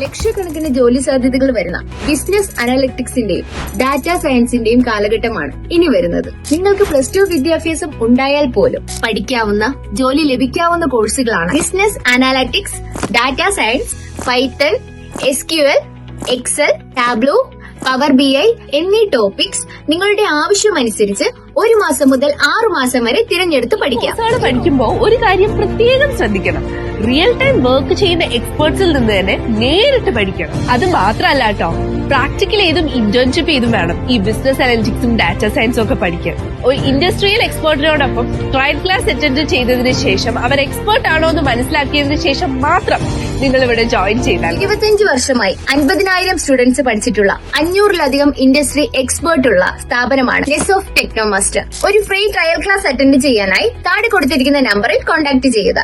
ലക്ഷക്കണക്കിന് ജോലി സാധ്യതകൾ വരുന്ന ബിസിനസ് അനാലിറ്റിക്സിന്റെയും ഡാറ്റ സയൻസിന്റെയും കാലഘട്ടമാണ് ഇനി വരുന്നത്. നിങ്ങൾക്ക് പ്ലസ് ടു വിദ്യാഭ്യാസം ഉണ്ടായാൽ പോലും പഠിക്കാവുന്ന ജോലി ലഭിക്കാവുന്ന കോഴ്സുകളാണ് business analytics data science Python S Q L Excel Tableau Power B I എന്നീ ടോപ്പിക്സ് നിങ്ങളുടെ ആവശ്യമനുസരിച്ച് ഒരു മാസം മുതൽ ആറു മാസം വരെ തിരഞ്ഞെടുത്ത് പഠിക്കാം. പഠിക്കുമ്പോൾ ഒരു കാര്യം പ്രത്യേകം ശ്രദ്ധിക്കണം. റിയൽ ടൈം വർക്ക് ചെയ്യുന്ന എക്സ്പേർട്സിൽ നിന്ന് തന്നെ നേരിട്ട് പഠിക്കണം. അത് മാത്രമല്ല കേട്ടോ. പ്രാക്ടിക്കൽ ചെയ്തും ഇന്റേൺഷിപ്പ് ചെയ്തും വേണം. ഈ ബിസിനസ് അനലിറ്റിക്സും ഡാറ്റ സയൻസും ഒക്കെ പഠിക്കാൻ. ഒരു ഇൻഡസ്ട്രിയൽ എക്സ്പേർട്ടിനോടൊപ്പം ട്രയൽ ക്ലാസ് അറ്റൻഡ് ചെയ്തതിനു ശേഷം അവർ എക്സ്പേർട്ട് ആണോ എന്ന് മനസ്സിലാക്കിയതിനു ശേഷം മാത്രം നിങ്ങൾ ഇവിടെ ജോയിൻ ചെയ്താൽ ഇരുപത്തിയഞ്ച് വർഷമായി അൻപതിനായിരം സ്റ്റുഡൻസ് പഠിച്ചിട്ടുള്ള അഞ്ഞൂറിലധികം ഇൻഡസ്ട്രി എക്സ്പേർട്ട് ഉള്ള സ്ഥാപനമാണ് ലെസ് ഓഫ് ടെക്നോമാസ്റ്റർ ഒരു ഫ്രീ ട്രയൽ ക്ലാസ് അറ്റൻഡ് ചെയ്യാനായി താഴെ കൊടുത്തിരിക്കുന്ന നമ്പറിൽ കോൺടാക്ട് ചെയ്യുക.